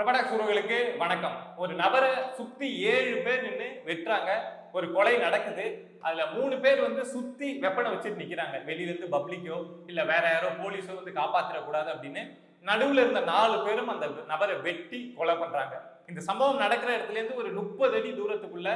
பிரபடாக்ஸ் வணக்கம். ஒரு நபரை சுத்தி ஏழு பேர் நின்று வெட்டுறாங்க. ஒரு கொலை நடக்குது. அதுல மூணு பேர் வந்து சுத்தி வெப்பனை வச்சுட்டு நிக்கிறாங்க. வெளியில இருந்து பப்ளிக்கோ இல்ல வேற யாரோ போலீஸோ வந்து காப்பாத்திடக்கூடாது அப்படின்னு நடுவுல இருந்த நாலு பேரும் அந்த நபரை வெட்டி கொலை பண்றாங்க. இந்த சம்பவம் நடக்கிற இடத்துல இருந்து ஒரு முப்பது அடி தூரத்துக்குள்ள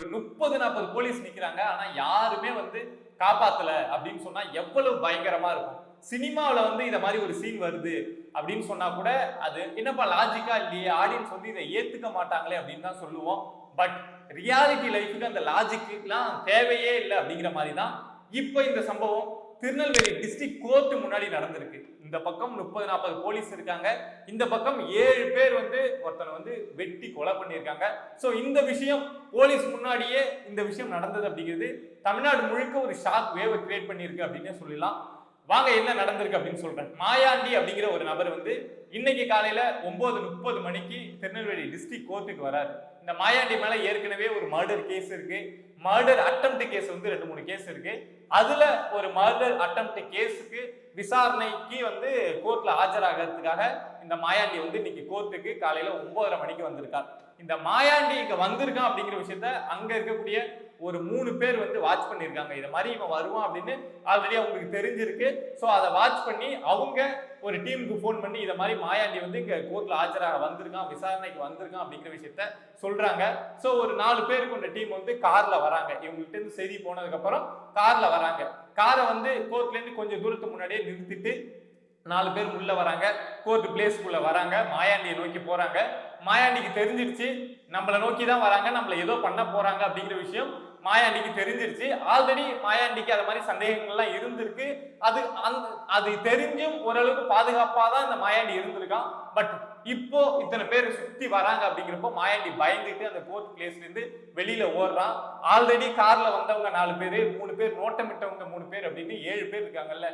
ஒரு முப்பது நாற்பது போலீஸ் நிக்கிறாங்க. ஆனா யாருமே வந்து காப்பாத்தல அப்படின்னு சொன்னா எவ்வளவு பயங்கரமா இருக்கும். சினிமாவில் வந்து இந்த மாதிரி ஒரு சீன் வருது அப்படின்னு சொன்னா கூட அது என்னப்பா லாஜிக்கா இல்லையே? ஆடியன்ஸ் வந்து இதை ஏத்துக்க மாட்டாங்களே அப்படின்னு தான் சொல்லுவோம். பட் ரியாலிட்டி லைஃபுக்கு அந்த லாஜிக்குலாம் தேவையே இல்லை அப்படிங்கிற மாதிரி தான் இப்போ இந்த சம்பவம் திருநெல்வேலி டிஸ்ட்ரிக்ட் கோர்ட் முன்னாடி நடந்திருக்கு. இந்த பக்கம் முப்பது நாற்பது போலீஸ் இருக்காங்க. இந்த பக்கம் ஏழு பேர் வந்து ஒருத்தனை வந்து வெட்டி கொலை பண்ணியிருக்காங்க. ஸோ இந்த விஷயம் போலீஸ் முன்னாடியே இந்த விஷயம் நடந்தது அப்படிங்கிறது தமிழ்நாடு முழுக்க ஒரு ஷாக் வேவை கிரியேட் பண்ணியிருக்கு அப்படின்னே சொல்லலாம் வாங்க என்ன நடந்திருக்கு அப்படின்னு சொல்றேன். மாயாண்டி அப்படிங்கிற ஒரு நபர் வந்து இன்னைக்கு காலையில ஒன்பது முப்பது மணிக்கு திருநெல்வேலி டிஸ்ட்ரிக்ட் கோர்ட்டுக்கு வராரு. இந்த மாயாண்டி மேல ஏற்கனவே ஒரு மர்டர் கேஸ் இருக்கு. மர்டர் அட்டம்ப்ட் கேஸ் வந்து ரெண்டு மூணு கேஸ் இருக்கு. அதுல ஒரு மர்டர் அட்டம்ப்ட் கேஸுக்கு விசாரணைக்கு வந்து கோர்ட்ல ஆஜராகிறதுக்காக இந்த மாயாண்டி வந்து இன்னைக்கு கோர்ட்டுக்கு காலையில ஒன்பதரை மணிக்கு வந்திருக்கார். இந்த மாயாண்டி இங்க வந்திருக்கான் அப்படிங்கிற விஷயத்த அங்க இருக்கக்கூடிய ஒரு மூணு பேர் வந்து வாட்ச் பண்ணியிருக்காங்க. இதை மாதிரி இவன் வருவான் அப்படின்னு ஆல்ரெடி அவங்களுக்கு தெரிஞ்சிருக்கு. ஸோ அதை வாட்ச் பண்ணி அவங்க ஒரு டீமுக்கு ஃபோன் பண்ணி இதை மாதிரி மாயாண்டி வந்து இங்கே கோர்ட்டில் ஆஜராக வந்திருக்கான் விசாரணைக்கு வந்திருக்கான் அப்படிங்கிற விஷயத்த சொல்கிறாங்க ஸோ ஒரு நாலு பேர் கொண்ட டீம் வந்து காரில் வராங்க. இவங்கள்ட்ட இருந்து செய்தி போனதுக்கப்புறம் காரில் வராங்க. காரை வந்து கோர்ட்லேருந்து கொஞ்சம் தூரத்துக்கு முன்னாடியே நிறுத்திட்டு நாலு பேர் உள்ள வராங்க. கோர்ட் பிளேஸ்க்குள்ள வராங்க. மாயாண்டியை நோக்கி போறாங்க. மாயாண்டிக்கு தெரிஞ்சிருச்சு நம்மளை நோக்கி தான் வராங்க நம்மளை ஏதோ பண்ண போறாங்க அப்படிங்கிற விஷயம் மாயாண்டிக்கு தெரிஞ்சிருச்சு. ஆல்ரெடி மாயாண்டிக்கு அது மாதிரி சந்தேகங்கள்லாம் இருந்திருக்கு. அது அந்த அது தெரிஞ்சும் ஓரளவுக்கு பாதுகாப்பாக தான் இந்த மாயாண்டி இருந்திருக்கான். பட் இப்போ இத்தனை பேர் சுத்தி வராங்க அப்படிங்கிறப்போ மாயாண்டி பயந்துட்டு அந்த கோர்ட் பிளேஸ்ல இருந்து வெளியில ஓடுறான். ஆல்ரெடி கார்ல வந்தவங்க நாலு பேர் மூணு பேர் நோட்டமிட்டவங்க மூணு பேர் அப்படின்னு ஏழு பேர் இருக்காங்கல்ல.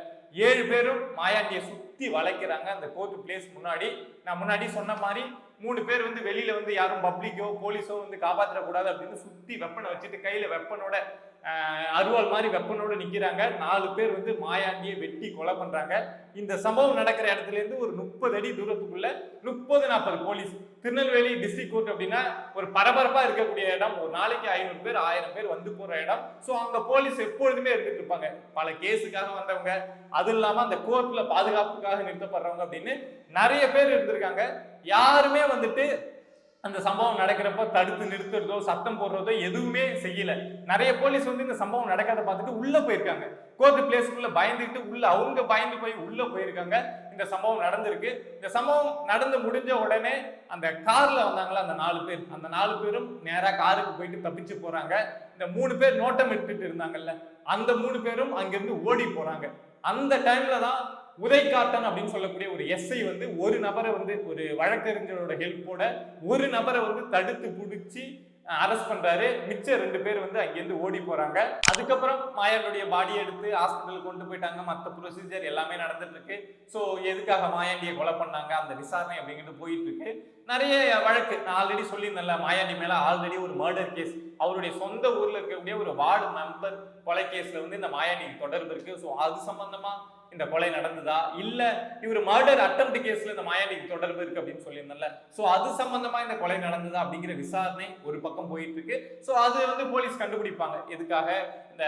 ஏழு பேரும் மாயாண்டியை சுத்தி வளைக்கிறாங்க. அந்த கோர்ட் பிளேஸ் முன்னாடி. நான் முன்னாடி சொன்ன மாதிரி மூணு பேர் வந்து வெளியில வந்து யாரும் பப்ளிக்கோ போலீஸோ வந்து காப்பாற்றக்கூடாது அப்படின்னு சுத்தி வெப்பனை வச்சுட்டு கையில வெப்பனோட அருவாள் மாதிரி வெப்பனோட நிக்கிறாங்க. நாலு பேர் வந்து மாயாண்டியை வெட்டி கொலை பண்றாங்க. இந்த சம்பவம் நடக்கிற இடத்துல இருந்து ஒரு முப்பது அடி தூரத்துக்குள்ள முப்பது நாற்பது போலீஸ் திருநெல்வேலி டிஸ்ட்ரிக்ட் கோர்ட் அப்படின்னா ஒரு பரபரப்பாக இருக்கக்கூடிய இடம். ஒரு நாளைக்கு ஐநூறு பேர் ஆயிரம் பேர் வந்து போகிற இடம். ஸோ அங்கே போலீஸ் எப்பொழுதுமே இருந்துட்டு இருப்பாங்க. பல கேஸுக்காக வந்தவங்க. அது இல்லாமல் அந்த கோர்ட்டில் பாதுகாப்புக்காக நிறுத்தப்படுறவங்க அப்படின்னு நிறைய பேர் இருந்திருக்காங்க. யாருமே வந்துட்டு அந்த சம்பவம் நடக்கிறப்ப தடுத்து நிறுத்துறதோ சத்தம் போடுறதோ எதுவுமே செய்யல. நிறைய போலீஸ் வந்து இந்த சம்பவம் நடக்காத பார்த்துட்டு உள்ள போயிருக்காங்க. கோர்ட் பிளேஸ்க்குள்ள பயந்துட்டு உள்ள அவங்க பயந்து போய் உள்ள போயிருக்காங்க. இந்த சம்பவம் நடந்திருக்கு. இந்த சம்பவம் நடந்து முடிஞ்ச உடனே அந்த கார்ல வந்தாங்களா அந்த நாலு பேர். அந்த நாலு பேரும் நேராக காருக்கு போயிட்டு தப்பிச்சு போறாங்க. இந்த மூணு பேர் நோட்டம் எடுத்துட்டு இருந்தாங்கல்ல அந்த மூணு பேரும் அங்கிருந்து ஓடி போறாங்க. அந்த டைம்ல தான் உதைக்காட்டன் அப்படின்னு சொல்லக்கூடிய ஒரு எஸ்ஐ வந்து ஒரு நபரை வந்து ஒரு வழக்கறிஞரோட ஹெல்ப்போட ஒரு நபரை வந்து தடுத்து பிடிச்சி அரெஸ்ட் பண்றாரு. மிச்ச ரெண்டு பேர் வந்து அங்கேருந்து ஓடி போறாங்க. அதுக்கப்புறம் மாயாண்டியுடைய பாடியை எடுத்து ஹாஸ்பிட்டல் கொண்டு போயிட்டாங்க. மற்ற ப்ரொசீஜர் எல்லாமே நடந்துட்டு இருக்கு. ஸோ எதுக்காக மாயாண்டியை கொலை பண்ணாங்க? அந்த விசாரணை அப்படிங்கிறது போயிட்டு இருக்கு. நிறைய வழக்கு. நான் ஆல்ரெடி சொல்லியிருந்தேன்ல மாயாண்டி மேல ஆல்ரெடி ஒரு மர்டர் கேஸ் அவருடைய சொந்த ஊர்ல இருக்கக்கூடிய ஒரு வார்டு மெம்பர் கொலை கேஸ்ல வந்து இந்த மாயாண்டிக்கு தொடர்பு இருக்கு. ஸோ அது சம்பந்தமா இந்த கொலை நடந்ததா? இல்ல இவர் மர்டர் அட்டம் கேஸ்ல இந்த மாயாண்டிக்கு தொடர்பு இருக்கு அப்படின்னு சொல்லியிருந்தேன்ல. சோ அது சம்பந்தமா இந்த கொலை நடந்ததா அப்படிங்கிற விசாரணை ஒரு பக்கம் போயிட்டு இருக்கு சோ அது வந்து போலீஸ் கண்டுபிடிப்பாங்க. எதுக்காக இந்த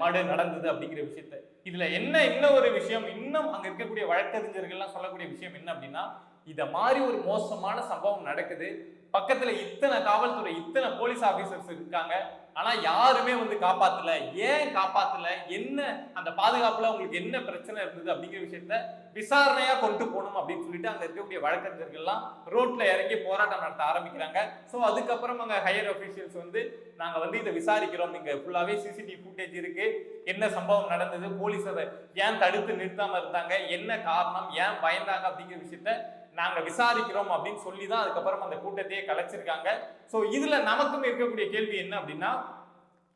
மர்டர் நடந்தது அப்படிங்கிற விஷயத்த. இதுல என்ன இன்னும் ஒரு விஷயம்? இன்னும் அங்க இருக்கக்கூடிய வழக்கறிஞர்கள்லாம் சொல்லக்கூடிய விஷயம் என்ன அப்படின்னா இத மாதிரி ஒரு மோசமான சம்பவம் நடக்குது. பக்கத்துல இத்தனை காவல்துறை இத்தனை போலீஸ் ஆபீசர்ஸ் இருக்காங்க. ஆனா யாருமே வந்து காப்பாத்தல. ஏன் காப்பாத்தல? என்ன அந்த பாதுகாப்புல உங்களுக்கு என்ன பிரச்சனை இருந்தது அப்படிங்கிற விஷயத்த விசாரணையா கொண்டு போகணும் அப்படின்னு சொல்லிட்டு அங்க இருக்கக்கூடிய வழக்கறிஞர்கள்லாம் ரோட்ல இறங்கி போராட்டம் நடத்த ஆரம்பிக்கிறாங்க. ஸோ அதுக்கப்புறம் அங்க ஹையர் அபிஷியல்ஸ் வந்து நாங்க வந்து இதை விசாரிக்கிறோம். நீங்க ஃபுல்லாவே சிசிடிவி ஃபுட்டேஜ் இருக்கு. என்ன சம்பவம் நடந்தது? போலீஸ் அதை ஏன் தடுத்து நிறுத்தாம இருந்தாங்க? என்ன காரணம்? ஏன் பயந்தாங்க? அப்படிங்கிற விஷயத்த நாங்கள் விசாரிக்கிறோம் அப்படின்னு சொல்லி தான் அதுக்கப்புறம் அந்த கூட்டத்தையே கலைச்சிருக்காங்க. ஸோ இதில் நமக்கும் இருக்கக்கூடிய கேள்வி என்ன அப்படின்னா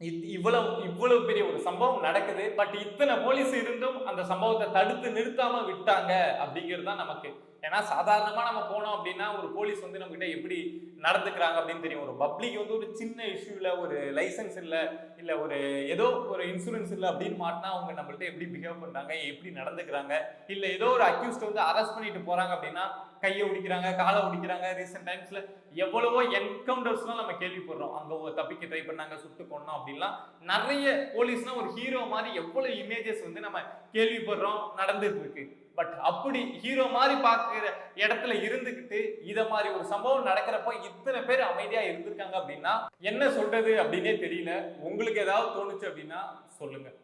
இவ்வளவு இவ்வளவு பெரிய ஒரு சம்பவம் நடக்குது. பட் இத்தனை போலீஸ் இருந்தும் அந்த சம்பவத்தை தடுத்து நிறுத்தாம விட்டாங்க அப்படிங்கிறது தான் நமக்கு. ஏன்னா சாதாரணமா நம்ம போனோம் அப்படின்னா ஒரு போலீஸ் வந்து நம்ம கிட்ட எப்படி நடந்துக்கிறாங்க அப்படின்னு தெரியும். ஒரு பப்ளிக் வந்து ஒரு சின்ன இஷ்யூல ஒரு லைசென்ஸ் இல்ல இல்ல ஒரு ஏதோ ஒரு இன்சூரன்ஸ் இல்ல அப்படின்னு மாட்டினா அவங்க நம்மள்ட்ட எப்படி பிஹேவ் பண்றாங்க எப்படி நடந்துக்கிறாங்க இல்ல ஏதோ ஒரு அக்யூஸ்ட் வந்து அரெஸ்ட் பண்ணிட்டு போறாங்க அப்படின்னா கையை ஒடிக்கிறாங்க காலை ஒடிக்கிறாங்க ரீசெண்ட் டைம்ஸ்ல எவ்வளவோ என்கவுண்டர்ஸ்லாம் நம்ம கேள்விப்படுறோம். அங்க ஒரு தப்பிக்க ட்ரை பண்ணாங்க சுட்டு கொண்டோம் அப்படின்லாம். நிறைய போலீஸ்னா ஒரு ஹீரோ மாதிரி எவ்வளவு இமேஜஸ் வந்து நம்ம கேள்விப்படுறோம் நடந்துட்டு இருக்கு. பட் அப்படி ஹீரோ மாதிரி பார்க்குற இடத்துல இருந்துக்கிட்டு இதை மாதிரி ஒரு சம்பவம் நடக்கிறப்போ இத்தனை பேர் அமைதியாக இருந்திருக்காங்க அப்படின்னா என்ன சொல்றது அப்படின்னே தெரியல. உங்களுக்கு ஏதாவது தோணுச்சு அப்படின்னா சொல்லுங்க.